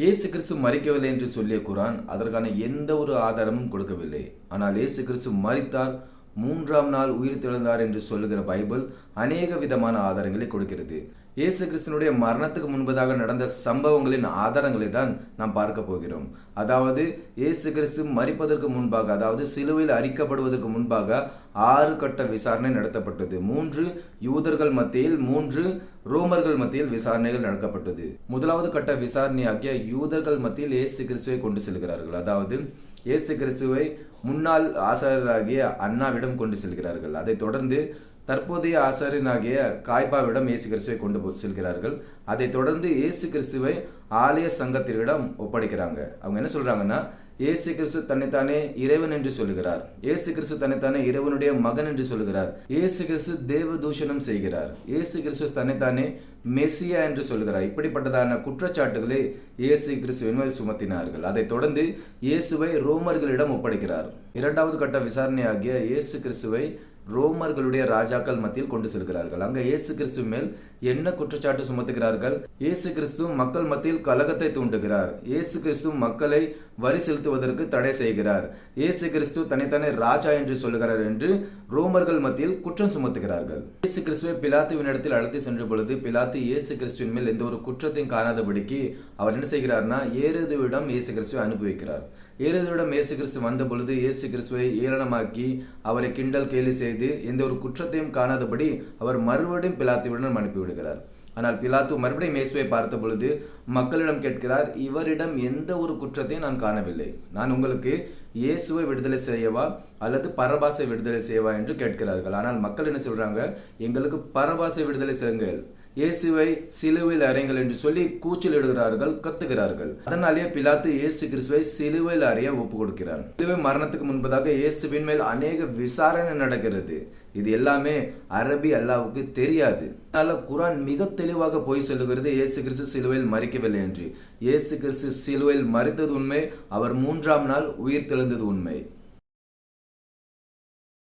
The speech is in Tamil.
இயேசு கிறிஸ்து மறிக்கவில்லை என்று சொல்லிய குரான் அதற்கான எந்த ஒரு ஆதாரமும் கொடுக்கவில்லை. ஆனால் இயேசு கிறிஸ்து மறித்தார் மூன்றாம் நாள் உயிர் திழந்தார் என்று சொல்லுகிற பைபிள் அநேக விதமான ஆதாரங்களை கொடுக்கிறது. இயேசு கிறிஸ்தனுடைய மரணத்துக்கு முன்பதாக நடந்த சம்பவங்களின் ஆதாரங்களை தான் நாம் பார்க்க போகிறோம். அதாவது இயேசு கிறிஸ்து மறிப்பதற்கு முன்பாக அதாவது சிலுவையில் அரிக்கப்படுவதற்கு முன்பாக ஆறு கட்ட விசாரணை நடத்தப்பட்டது. மூன்று யூதர்கள் மத்தியில் மூன்று ரோமர்கள் மத்தியில் விசாரணைகள் நடக்கப்பட்டது. முதலாவது கட்ட விசாரணையாகிய யூதர்கள் மத்தியில் இயேசு கிறிஸ்துவை கொண்டு செல்கிறார்கள். அதாவது இயேசு கிறிஸ்துவை முன்னாள் ஆசாரியராகிய அண்ணாவிடம் கொண்டு செல்கிறார்கள். அதைத் தொடர்ந்து தற்போதைய ஆசாரியனாகிய காய்பாவிடம் இயேசு கிறிஸ்துவை கொண்டு போ- செல்கிறார்கள். அதைத் தொடர்ந்து இயேசு கிறிஸ்துவை ஆலய சங்கத்தினரிடம் ஒப்படைக்கிறாங்க. அவங்க என்ன சொல்கிறாங்கன்னா இயேசு கிறிஸ்து தன்னைத்தானே இறைவன் என்று சொல்லுகிறார். இயேசு கிறிஸ்து தன்னைத்தானே இறைவனுடைய மகன் என்று சொல்லுகிறார். இயேசு கிறிஸ்து தேவ தூஷணம் செய்கிறார். இயேசு கிறிஸ்து தன்னைத்தானே மெஸ்ஸியா என்று சொல்லுகிறார். இப்படிப்பட்டதான குற்றச்சாட்டுகளை இயேசு கிறிஸ்துவின் மேல் சுமத்தினார்கள். அதைத் தொடர்ந்து இயேசுவை ரோமர்களிடம் ஒப்படைக்கிறார். இரண்டாவது கட்ட விசாரணையாகிய இயேசு கிறிஸ்துவை ரோமர்களுடைய ராஜாக்கள் மத்தியில் கொண்டு செல்கிறார்கள். அங்க இயேசு கிறிஸ்து மேல் என்ன குற்றச்சாட்டு சுமத்துகிறார்கள்? இயேசு கிறிஸ்து மக்கள் மத்தியில் கலகத்தை தூண்டுகிறார். இயேசு கிறிஸ்து மக்களை வரி செலுத்துவதற்கு தடை செய்கிறார். இயேசு கிறிஸ்து தனித்தனி ராஜா என்று சொல்லுகிறார் என்று ரோமர்கள் மத்தியில் குற்றம் சுமத்துகிறார்கள். இயேசு கிறிஸ்துவை பிலாத்துவினிடத்தில் அழைத்து சென்ற பொழுது பிலாத்து இயேசு கிறிஸ்துவின் மேல் எந்த ஒரு குற்றத்தையும் காணாதபடிக்கு அவர் என்ன செய்கிறார்னா ஏறுதுவிடம் இயேசு கிறிஸ்துவை அனுப்பி வைக்கிறார் ஏறுதுவிடம் இயேசு கிறிஸ்து வந்த பொழுது இயேசு கிறிஸ்துவை ஏளனமாக்கி அவரை கிண்டல் கேலி செய்து எந்த ஒரு குற்றத்தையும் காணாதபடி அவர் மறுபடியும் பிலாத்துவிடம் அனுப்பிவிடுகிறார். ஆனால் பிலாத்து மறுபடியும் இயேசுவை பார்த்த பொழுது மக்களிடம் கேட்கிறார் இவரிடம் எந்த ஒரு குற்றத்தையும் நான் காணவில்லை. நான் உங்களுக்கு இயேசுவை விடுதலை செய்யவா அல்லது பரபாசை விடுதலை செய்யவா? என்று கேட்கிறார்கள். ஆனால் மக்கள் என்ன சொல்றாங்க எங்களுக்கு பரபாசை விடுதலை செய்யுங்கள். இயேசுவை சிலுவையில் அறைங்கள் என்று சொல்லி கூச்சலிடுகிறார்கள் கத்துகிறார்கள். அதனாலேயே பிலாத்து இயேசு கிறிஸ்துவை சிலுவையில் அறைய ஒப்பு கொடுக்கிறார் சிலுவை மரணத்துக்கு முன்பதாக இயேசுவின் மேல் அநேக விசாரணை நடக்கிறது. இது எல்லாமே அரபி அல்லாவுக்கு தெரியாது. அதனால குரான் மிக தெளிவாக போய் சொல்லுகிறது இயேசு கிறிஸ்து சிலுவையில் மறிக்கவில்லை என்று. இயேசு கிறிஸ்து சிலுவையில் மறித்தது உண்மை அவர் மூன்றாம் நாள் உயிர் தெழுந்தது உண்மை.